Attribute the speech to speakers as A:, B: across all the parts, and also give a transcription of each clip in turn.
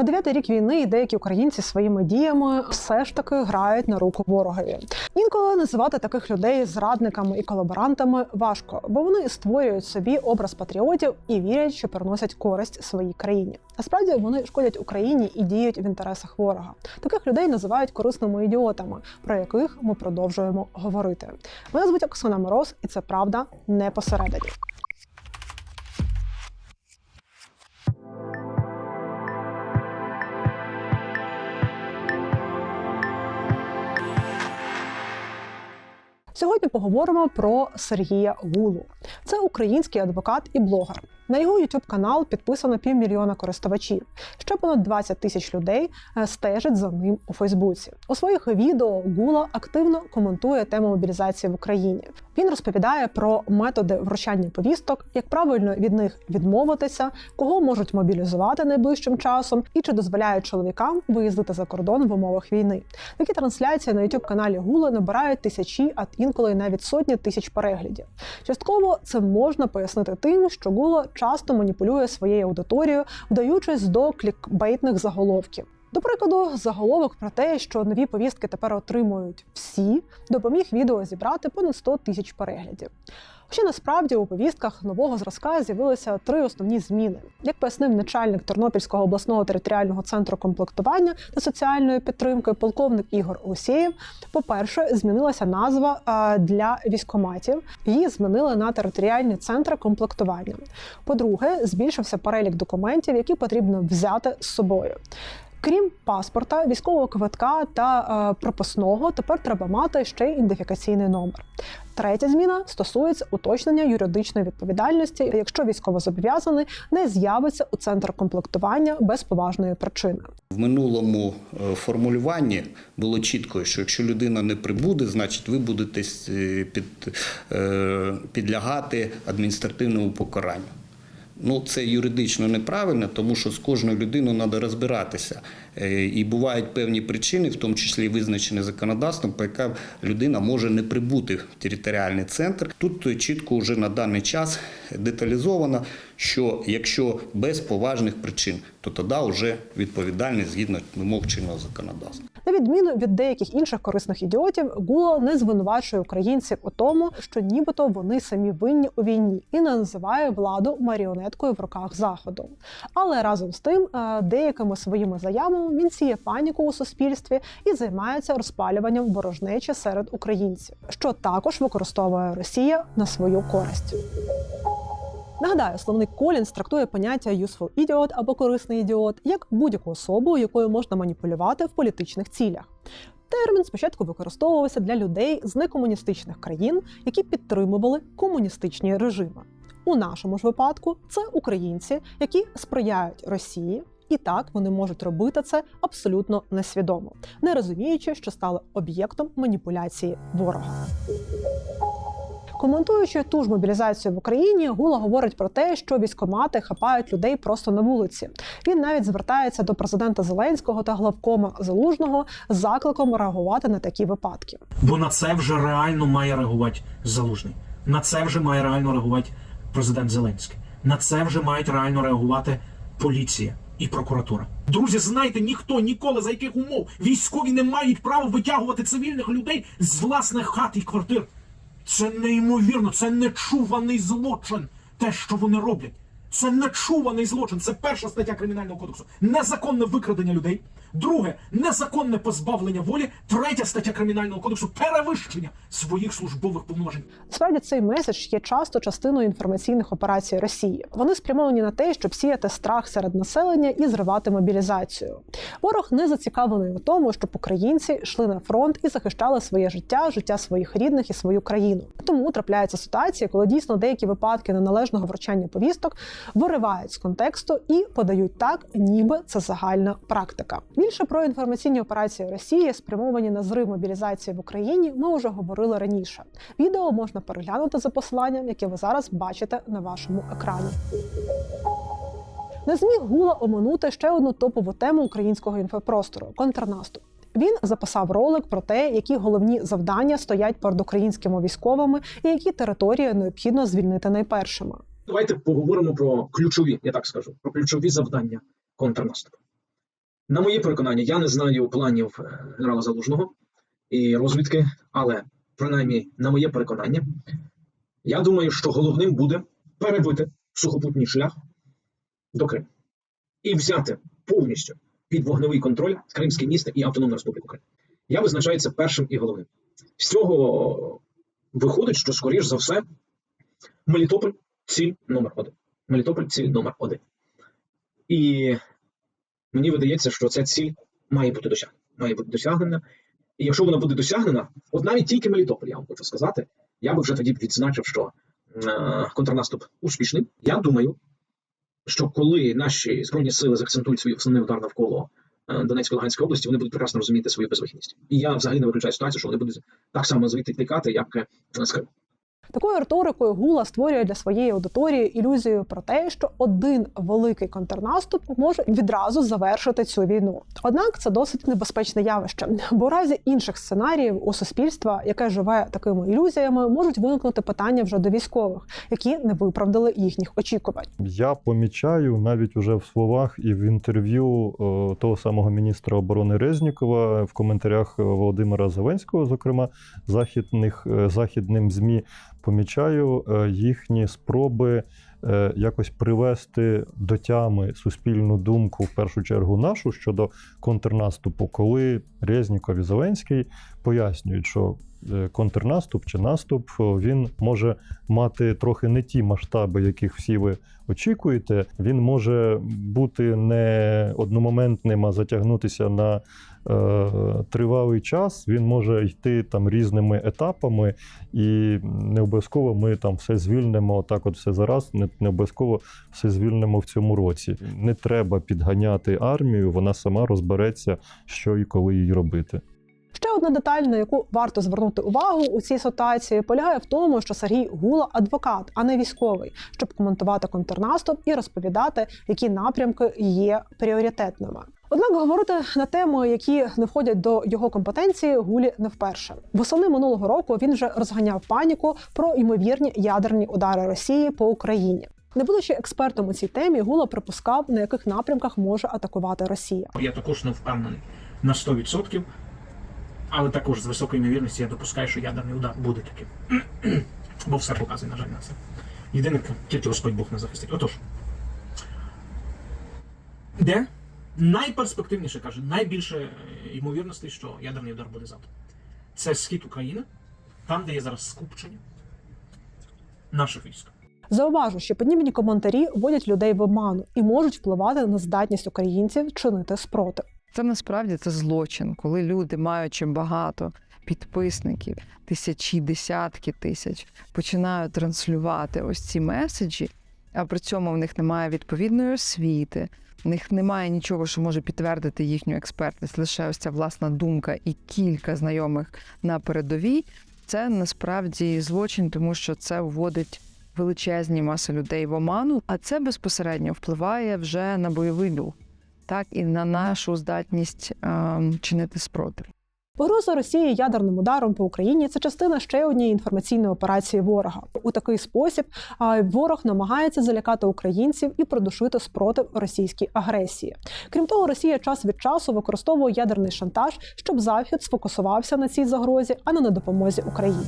A: На дев'ятий рік війни деякі українці своїми діями все ж таки грають на руку ворогові. Інколи називати таких людей зрадниками і колаборантами важко, бо вони створюють собі образ патріотів і вірять, що приносять користь своїй країні. Насправді вони шкодять Україні і діють в інтересах ворога. Таких людей називають корисними ідіотами, про яких ми продовжуємо говорити. Мене звуть Оксана Мороз, і це правда не посередині. Сьогодні поговоримо про Сергія Гулу. Це український адвокат і блогер. На його youtube канал підписано півмільйона користувачів. Ще понад 20 тисяч людей е, стежать за ним у Фейсбуці. У своїх відео Гула активно коментує тему мобілізації в Україні. Він розповідає про методи вручання повісток, як правильно від них відмовитися, кого можуть мобілізувати найближчим часом, і чи дозволяють чоловікам виїздити за кордон в умовах війни. Такі трансляції на youtube каналі Гули набирають тисячі, а інколи навіть сотні тисяч переглядів. Частково це можна пояснити тим, що Гула часто маніпулює своєю аудиторією, вдаючись до клікбейтних заголовків. До прикладу, заголовок про те, що нові повістки тепер отримують всі, допоміг відео зібрати понад 100 тисяч переглядів. Хоча насправді у повістках нового зразка з'явилися три основні зміни. Як пояснив начальник Тернопільського обласного територіального центру комплектування та соціальної підтримки, полковник Ігор Олексєєв, по-перше, змінилася назва для військоматів. Її змінили на територіальні центри комплектування. По-друге, збільшився перелік документів, які потрібно взяти з собою. Крім паспорта, військового квитка та е, пропускного, тепер треба мати ще й ідентифікаційний номер. Третя зміна стосується уточнення юридичної відповідальності, якщо військовозобов'язаний не з'явиться у центр комплектування без поважної причини.
B: В минулому е, формулюванні було чітко, що якщо людина не прибуде, значить ви будете е, під, е, підлягати адміністративному покаранню. Ну, це юридично неправильно, тому що з кожною людиною треба розбиратися. Е, І бувають певні причини, в тому числі визначені законодавством, по яким людина може не прибути в територіальний центр. Тут чітко вже на даний час деталізовано, що якщо без поважних причин, то тоді вже відповідальність згідно вимог чинного законодавства.
A: На відміну від деяких інших корисних ідіотів, Гула не звинувачує українців у тому, що нібито вони самі винні у війні, і не називає владу маріонеткою в руках заходу. Але разом з тим, е, деякими своїми заявами він сіє паніку у суспільстві і займається розпалюванням ворожнечі серед українців, що також використовує Росія на свою користь. Нагадаю, словник Колінс трактує поняття useful idiot або корисний ідіот як будь-яку особу, якою можна маніпулювати в політичних цілях. Термін спочатку використовувався для людей з некомуністичних країн, які підтримували комуністичні режими. У нашому ж випадку це українці, які сприяють Росії. І так вони можуть робити це абсолютно несвідомо, не розуміючи, що стали об'єктом маніпуляції ворога. Коментуючи ту ж мобілізацію в Україні, Гула говорить про те, що військомати хапають людей просто на вулиці. Він навіть звертається до президента Зеленського та главкома Залужного з закликом реагувати на такі випадки.
C: Бо на це вже реально має реагувати залужний. На це вже має реально реагувати президент Зеленський. На це вже мають реально реагувати поліція і прокуратура. Друзі, знайте, ніхто ніколи за яких умов військові не мають права витягувати цивільних людей з власних хат і квартир. Це неймовірно, це нечуваний злочин. Те, що вони роблять. Це нечуваний злочин. Це перша стаття кримінального кодексу. Незаконне викрадення людей. Друге незаконне позбавлення волі. Третя стаття кримінального кодексу перевищення своїх службових повноважень.
A: Насправді цей меседж є часто частиною інформаційних операцій Росії. Вони спрямовані на те, щоб сіяти страх серед населення і зривати мобілізацію. Ворог не зацікавлений у тому, щоб українці йшли на фронт і захищали своє життя, життя своїх рідних і свою країну. Тому трапляються ситуації, коли дійсно деякі випадки неналежного вручання повісток виривають з контексту і подають так, ніби це загальна практика. Більше про інформаційні операції Росії, спрямовані на зрив мобілізації в Україні, ми вже говорили раніше. Відео можна переглянути за посиланням, яке ви зараз бачите на вашому екрані. Не зміг Гула оминути ще одну топову тему українського інфопростору контрнаступ. Він записав ролик про те, які головні завдання стоять перед українськими військовими і які території необхідно звільнити найпершими.
D: Давайте поговоримо про ключові, я так скажу, про ключові завдання контрнаступу.
C: На моє переконання, я не знаю планів е, генерала Залужного і розвідки, але принаймні, на моє переконання, я думаю, що головним буде перебити сухопутній шлях до Криму і взяти повністю під вогневий контроль Кримське місто і Автономну Республіку Крим. Я визначаю це першим і головним. З цього виходить, що, скоріш за все, Мелітополь ціль номер один. Мелітополь ціль номер один. І мені видається, що ця ціль має бути досягнена. Має бути досягнена. І якщо вона буде досягнена, от навіть тільки Мелітополь, я вам хочу сказати, я би вже тоді відзначив, що е, контрнаступ успішний. Я думаю, що коли наші збройні сили заакцентують свій основний удар навколо е, Донецької Луганської області, вони будуть прекрасно розуміти свою безвихідність. І я взагалі не виключаю ситуацію, що вони будуть так само звідти тікати, як е, з.
A: Такою риторикою Гула створює для своєї аудиторії ілюзію про те, що один великий контрнаступ може відразу завершити цю війну. Однак це досить небезпечне явище, бо в разі інших сценаріїв у суспільства, яке живе такими ілюзіями, можуть виникнути питання вже до військових, які не виправдали їхніх очікувань.
D: Я помічаю навіть уже в словах і в інтерв'ю е, того самого міністра оборони Резнікова в коментарях Володимира Зеленського, зокрема західних е, західним змі, помічаю е, їхні спроби е, якось привести до тями суспільну думку, в першу чергу нашу щодо контрнаступу, коли Резніков і Зеленський пояснюють, що контрнаступ чи наступ він може мати трохи не ті масштаби, яких всі ви очікуєте. Він може бути не одномоментним, а затягнутися на е, тривалий час. Він може йти там різними етапами, і не обов'язково ми там все звільнимо так, от все зараз. Не, не обов'язково все звільнимо в цьому році. Не треба підганяти армію, вона сама розбереться, що і коли їй робити.
A: Ще одна деталь, на яку варто звернути увагу у цій ситуації, полягає в тому, що Сергій Гула адвокат, а не військовий, щоб коментувати контрнаступ і розповідати, які напрямки є пріоритетними. Однак говорити на теми, які не входять до його компетенції, гулі не вперше. Восени минулого року він вже розганяв паніку про ймовірні ядерні удари Росії по Україні. Не будучи експертом у цій темі, Гула припускав, на яких напрямках може атакувати Росія.
C: Я також не впевнений на 100%, але також з високою ймовірністю я допускаю, що ядерний удар буде таким. Бо все показує, на жаль, на це. Єдине, тільки Господь Бог не захистить. Отож. Де найперспективніше каже, найбільше ймовірностей, що ядерний удар буде завтра. Це схід України, там, де є зараз скупчення наших військ.
A: Зауважу, що подібні коментарі вводять людей в обману і можуть впливати на здатність українців чинити спротив.
E: Це насправді це злочин, коли люди, маючи багато підписників, тисячі, десятки тисяч, починають транслювати ось ці меседжі, а при цьому в них немає відповідної освіти, в них немає нічого, що може підтвердити їхню експертність, лише ось ця власна думка і кілька знайомих на передовій. Це насправді злочин, тому що це вводить величезні маси людей в оману, а це безпосередньо впливає вже на бойовий дух так і на нашу здатність ем, чинити спротив.
A: Погроза Росії ядерним ударом по Україні це частина ще однієї інформаційної операції ворога. У такий спосіб ворог намагається залякати українців і придушити спротив російській агресії. Крім того, Росія час від часу використовує ядерний шантаж, щоб захід сфокусувався на цій загрозі, а не на допомозі Україні.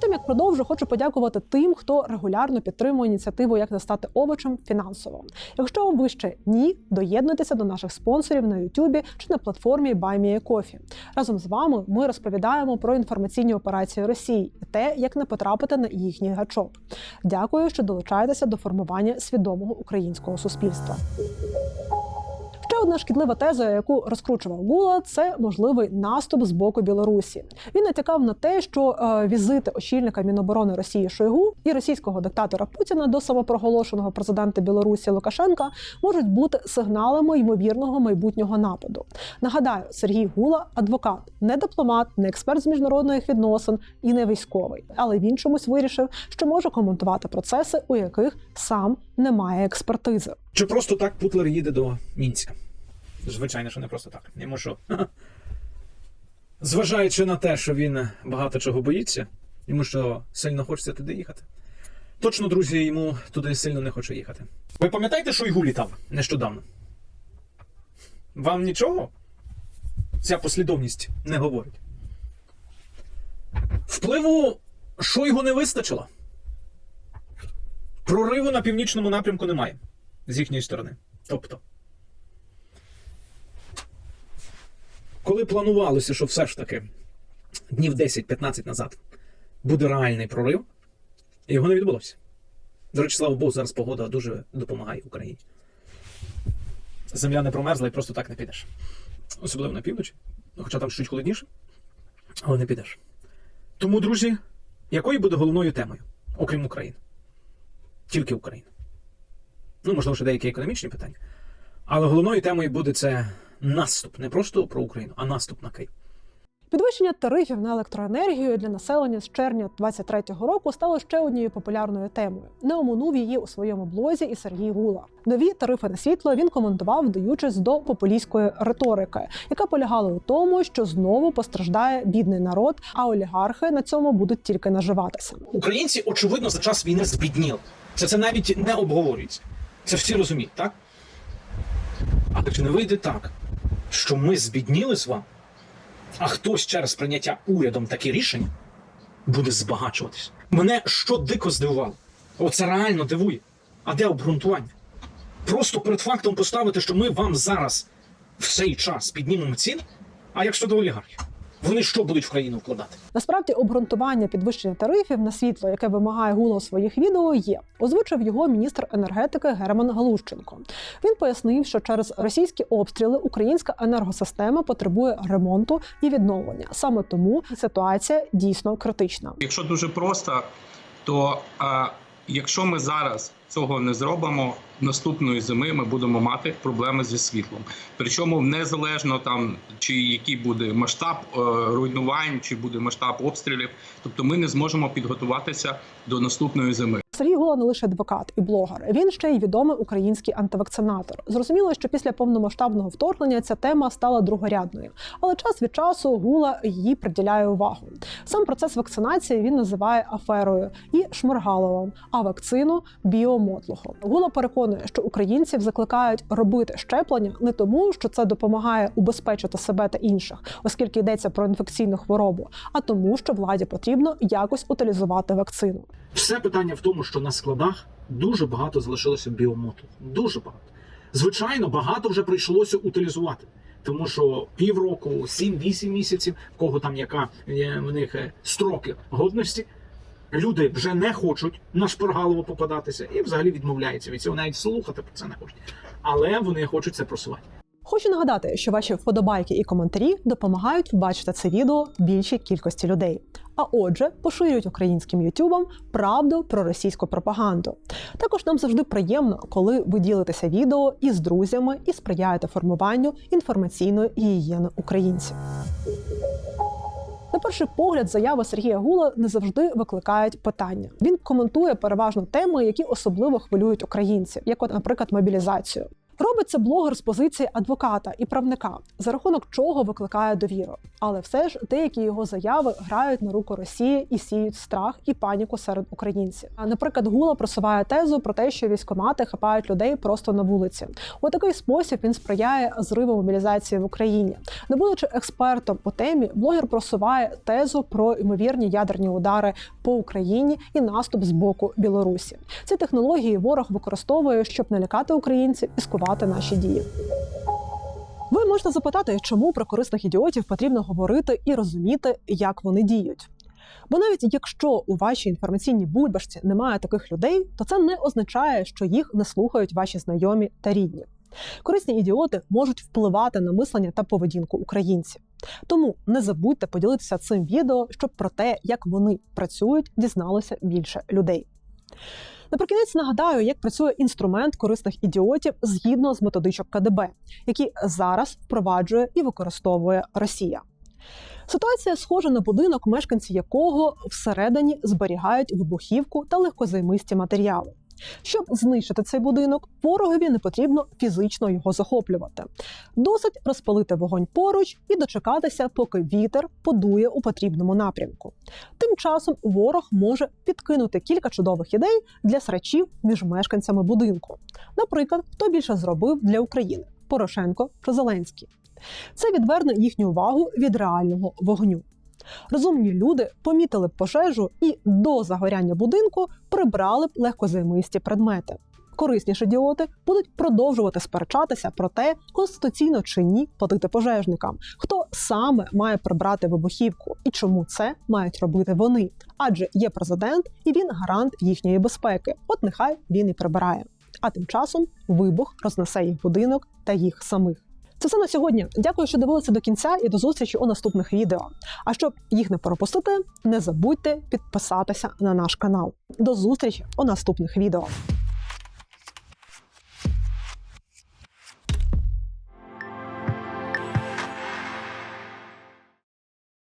A: Перед як продовжу, хочу подякувати тим, хто регулярно підтримує ініціативу як не стати овочем фінансово. Якщо ви ще ні, доєднуйтеся до наших спонсорів на Ютубі чи на платформі BuyMeACoffee. Разом з вами ми розповідаємо про інформаційні операції Росії і те, як не потрапити на їхній гачок. Дякую, що долучаєтеся до формування свідомого українського суспільства. Одна шкідлива теза, яку розкручував Гула, це можливий наступ з боку Білорусі. Він натякав на те, що е, візити очільника Міноборони Росії Шойгу і російського диктатора Путіна до самопроголошеного президента Білорусі Лукашенка можуть бути сигналами ймовірного майбутнього нападу. Нагадаю, Сергій Гула адвокат, не дипломат, не експерт з міжнародних відносин і не військовий, але він чомусь вирішив, що може коментувати процеси, у яких сам не має експертизи.
C: Чи просто так Путлер їде до Мінська? Звичайно, що не просто так. Йому що? Зважаючи на те, що він багато чого боїться, йому що сильно хочеться туди їхати. Точно, друзі, йому туди сильно не хоче їхати. Ви пам'ятаєте, що Шойгу літав нещодавно? Вам нічого? Ця послідовність не говорить. Впливу Шойгу не вистачило. Прориву на північному напрямку немає з їхньої сторони. Тобто. Коли планувалося, що все ж таки днів 10-15 назад буде реальний прорив, його не відбулося. До речі, слава Богу, зараз погода дуже допомагає Україні. Земля не промерзла і просто так не підеш. Особливо на півночі, хоча там чуть холодніше, але не підеш. Тому, друзі, якою буде головною темою, окрім України? Тільки Україна. Ну, можливо, ще деякі економічні питання. Але головною темою буде це наступ. Не просто про Україну, а наступ на Київ.
A: Підвищення тарифів на електроенергію для населення з червня 2023 року стало ще однією популярною темою. Не оминув її у своєму блозі і Сергій Гула. Нові тарифи на світло він коментував, вдаючись до популістської риторики, яка полягала у тому, що знову постраждає бідний народ, а олігархи на цьому будуть тільки наживатися.
C: Українці, очевидно, за час війни збідніли. Це, це навіть не обговорюється. Це всі розуміють, так? Але чи не вийде так, що ми збідніли з вами, а хтось через прийняття урядом такі рішення буде збагачуватись? Мене що дико здивувало. Оце реально дивує. А де обґрунтування? Просто перед фактом поставити, що ми вам зараз в цей час піднімемо ціни, а якщо до олігархів? Вони що будуть в країну вкладати?
A: Насправді обґрунтування підвищення тарифів на світло, яке вимагає Гула у своїх відео, є. Озвучив його міністр енергетики Герман Галущенко. Він пояснив, що через російські обстріли українська енергосистема потребує ремонту і відновлення. Саме тому ситуація дійсно критична.
F: Якщо дуже просто, то а, якщо ми зараз цього не зробимо, наступної зими ми будемо мати проблеми зі світлом. Причому незалежно там чи який буде масштаб е, руйнувань, чи буде масштаб обстрілів, тобто ми не зможемо підготуватися до наступної зими.
A: Гула не лише адвокат і блогер. Він ще й відомий український антивакцинатор. Зрозуміло, що після повномасштабного вторгнення ця тема стала другорядною, але час від часу Гула її приділяє увагу. Сам процес вакцинації він називає аферою і шморгаловим, а вакцину біомотлухом. Гула переконує, що українців закликають робити щеплення не тому, що це допомагає убезпечити себе та інших, оскільки йдеться про інфекційну хворобу, а тому, що владі потрібно якось утилізувати вакцину.
C: Все питання в тому, що на складах дуже багато залишилося біомоту. Дуже багато. Звичайно, багато вже прийшлося утилізувати. Тому що півроку, 7-8 місяців, в кого там яка є в них е, строки годності, люди вже не хочуть на шпаргалово попадатися і взагалі відмовляються від цього, навіть слухати про це не хочуть. Але вони хочуть це просувати.
A: Хочу нагадати, що ваші вподобайки і коментарі допомагають бачити це відео більшій кількості людей. А отже, поширюють українським ютубам правду про російську пропаганду. Також нам завжди приємно, коли ви ділитеся відео із друзями і сприяєте формуванню інформаційної гігієни українців. На перший погляд, заяви Сергія Гула не завжди викликають питання. Він коментує переважно теми, які особливо хвилюють українців, як, от, наприклад, мобілізацію. Робить це блогер з позиції адвоката і правника, за рахунок чого викликає довіру. Але все ж деякі його заяви грають на руку Росії і сіють страх і паніку серед українців. Наприклад, Гула просуває тезу про те, що військомати хапають людей просто на вулиці. У такий спосіб він сприяє зриву мобілізації в Україні. Не будучи експертом у темі, блогер просуває тезу про ймовірні ядерні удари по Україні і наступ з боку Білорусі. Ці технології ворог використовує, щоб налякати українців і скувати наші дії. Ви можете запитати, чому про корисних ідіотів потрібно говорити і розуміти, як вони діють. Бо навіть якщо у вашій інформаційній бульбашці немає таких людей, то це не означає, що їх не слухають ваші знайомі та рідні. Корисні ідіоти можуть впливати на мислення та поведінку українців. Тому не забудьте поділитися цим відео, щоб про те, як вони працюють, дізналося більше людей. Наприкінець нагадаю, як працює інструмент корисних ідіотів згідно з методичок КДБ, які зараз впроваджує і використовує Росія. Ситуація схожа на будинок, мешканці якого всередині зберігають вибухівку та легкозаймисті матеріали. Щоб знищити цей будинок, ворогові не потрібно фізично його захоплювати. Досить розпалити вогонь поруч і дочекатися, поки вітер подує у потрібному напрямку. Тим часом ворог може підкинути кілька чудових ідей для срачів між мешканцями будинку. Наприклад, хто більше зробив для України. Порошенко чи Зеленський. Це відверне їхню увагу від реального вогню. Розумні люди помітили б пожежу і до загоряння будинку прибрали б легкозаймисті предмети. Корисніші ідіоти будуть продовжувати сперечатися про те, конституційно чи ні платити пожежникам, хто саме має прибрати вибухівку і чому це мають робити вони. Адже є президент і він гарант їхньої безпеки. От нехай він і прибирає. А тим часом вибух рознесе їх будинок та їх самих. Це все на сьогодні. Дякую, що дивилися до кінця і до зустрічі у наступних відео. А щоб їх не пропустити, не забудьте підписатися на наш канал. До зустрічі у наступних відео.